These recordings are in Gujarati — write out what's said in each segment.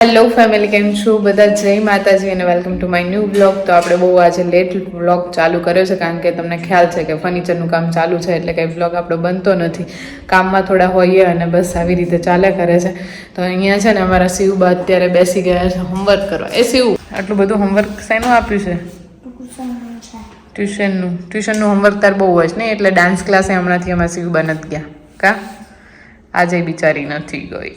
હેલો ફેમિલી કેમ છું? બધા જય માતાજી અને welcome to my new blog તો આપણે બહુ આજે લેટ બ્લોગ ચાલુ કર્યો છે, કારણ કે તમને ખ્યાલ છે કે ફર્નિચરનું કામ ચાલુ છે, એટલે કંઈ બ્લોગ આપણો બનતો નથી. કામમાં થોડા હોઈએ અને બસ આવી રીતે ચાલે કરે છે. તો અહીંયા છે ને અમારા શિવબા અત્યારે બેસી ગયા છે હોમવર્ક કરવા. એ શિવ, આટલું બધું હોમવર્ક શેનું આપ્યું છે? ટ્યુશનનું ટ્યુશનનું હોમવર્ક તાર બહુ હોય છે ને, એટલે ડાન્સ ક્લાસે હમણાંથી અમારા શિવબા નથી ગયા. કા? આજે બિચારી નથી ગઈ.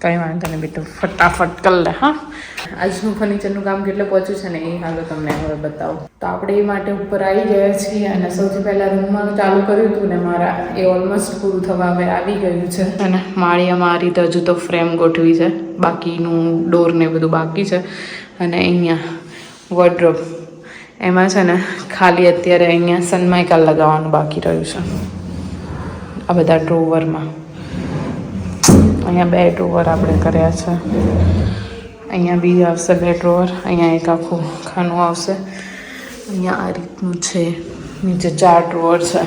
કંઈ વાંધો નહીં બેટું, ફટાફટ કરી લે, હા. આજનું ફર્નિચરનું કામ કેટલું પહોંચ્યું છે ને એ હાલો તમને હવે બતાવો. તો આપણે એ માટે ઉપર આવી ગયા છીએ અને સૌથી પહેલાં રૂમમાં ચાલુ કર્યું હતું ને મારા, એ ઓલમોસ્ટ પૂરું થવા હવે આવી ગયું છે. અને માળી અમારી તો હજુ તો ફ્રેમ ગોઠવી છે, બાકીનું ડોર ને બધું બાકી છે. અને અહીંયા વોર્ડ્રોબ એમાં છે ને ખાલી અત્યારે અહીંયા સનમાઇકા લગાવવાનું બાકી રહ્યું છે. આ બધા ડ્રોવરમાં અહીંયા બે ડ્રોવર આપણે કર્યા છે. અહીંયા બી આવશે બે ડ્રોવર, અહીંયા એક આખું ખાનું આવશે. અહીંયા આ રીતનું છે, નીચે ચાર ડ્રોવર છે.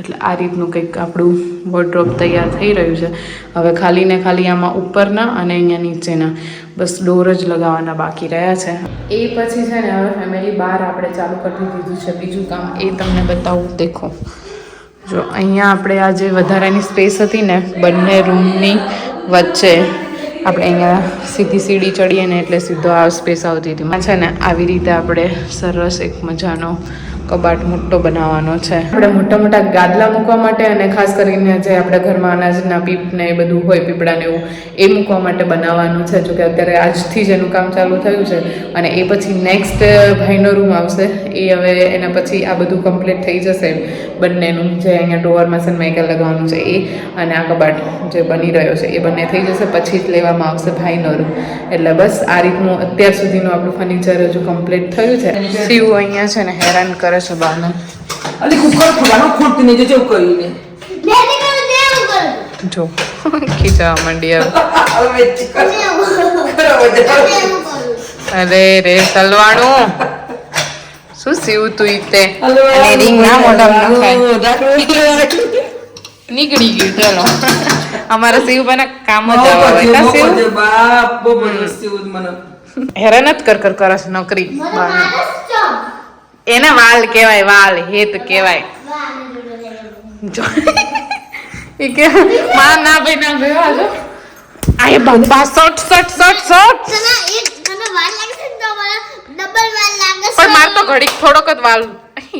એટલે આ રીતનું કંઈક આપણું વોર્ડ્રોપ તૈયાર થઈ રહ્યું છે. હવે ખાલી ને ખાલી આમાં ઉપરના અને અહીંયા નીચેના. બસ ડોર જ લગાવવાના બાકી રહ્યા છે. એ પછી છે ને હવે ફેમિલી બહાર આપણે ચાલુ કરી દીધું છે. બીજું કામ એ તમને બતાવું, દેખો. જો, અહીંયા આપણે આ જે વધારાની સ્પેસ હતી ને, બંને રૂમની વચ્ચે આપણે અહીંયા સીધી સીડી ચડીએ ને એટલે સીધો આ સ્પેસ આવતી હતી. છે ને, આવી રીતે આપણે સરસ એક મજાનો કબાટ મોટો બનાવવાનો છે. આપણે મોટા મોટા ગાદલા મૂકવા માટે અને ખાસ કરીને જે આપણે ઘરમાં અનાજના પીપ ને એ બધું હોય પીપળાને એવું, એ મૂકવા માટે બનાવવાનું છે. જોકે અત્યારે આજથી જ એનું કામ ચાલુ થયું છે અને એ પછી નેક્સ્ટ ભાઈનો રૂમ આવશે, એ હવે એના પછી આ બધું કમ્પ્લીટ થઈ જશે. બંનેનું જે અહીંયા ડોરમાં સનમાઇકા લગાવવાનું છે એ અને આ કબાટ જે બની રહ્યો છે એ બંને થઈ જશે. પછી જ લેવામાં આવશે ભાઈ રૂમ એટલે બસ આ રીતનું અત્યાર સુધીનું આપણું ફર્નિચર હજુ કમ્પ્લીટ થયું છે. શિવ અહીંયા છે ને હેરાન કરે છે બાને. અલી કુકર ખોવાનો ખોટતી નહીં જેવું કરીને. જો ખીચાવા માંડી હવે અરે રે સલવાણું શું સીવું તું ઈતે અને રીંગ ના મોઢામાં નખાય. નીકળી ગયું ચલો. અમારા શિવભાઈ કામ જ આવે કા બાપ બહુ શિવ મને. હેરાન જ કર કર કરસ નોકરી એના વાલ કહેવાય વાલ હેત કહેવાય. જો. એ કે માં ના ભાઈ ના ભાઈ આ આય બાપા સટ સટ સટ સટ. તો ઘડીક થોડોક જ વાલ.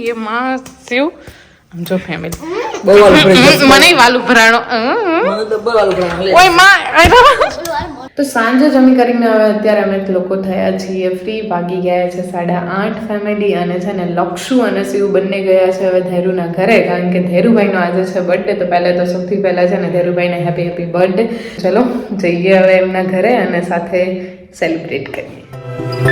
એ માં શિવ આમ જો ફેમિલી બહુ વાલ મને વાલ ઉભરાણો મને ડબલ વાલ ઉભરાણો ઓયમાં તો સાંજે જમી કરીને હવે અત્યારે અમે લોકો થયા છીએ ફ્રી વાગી ગયા છે સાડા આઠ ફેમિલી અને છે ને લક્ષુ અને શિવ બંને ગયા છે હવે ધેરુના ઘરે કારણ કે ધેરુભાઈનો આજે છે બર્થડે તો પહેલાં તો સૌથી પહેલાં છે ને ધેરુભાઈને હેપી હેપી બર્થડે ચલો જઈએ હવે એમના ઘરે અને સાથે સેલિબ્રેટ કરીએ.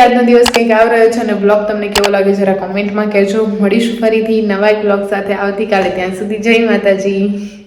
આજનો દિવસ કંઈક આવ રહ્યો છે અને બ્લોગ તમને કેવો લાગે જરા કોમેન્ટમાં કહેજો. મળીશું ફરીથી નવા એક બ્લોગ સાથે. આવતીકાલે ત્યાં સુધી જય માતાજી.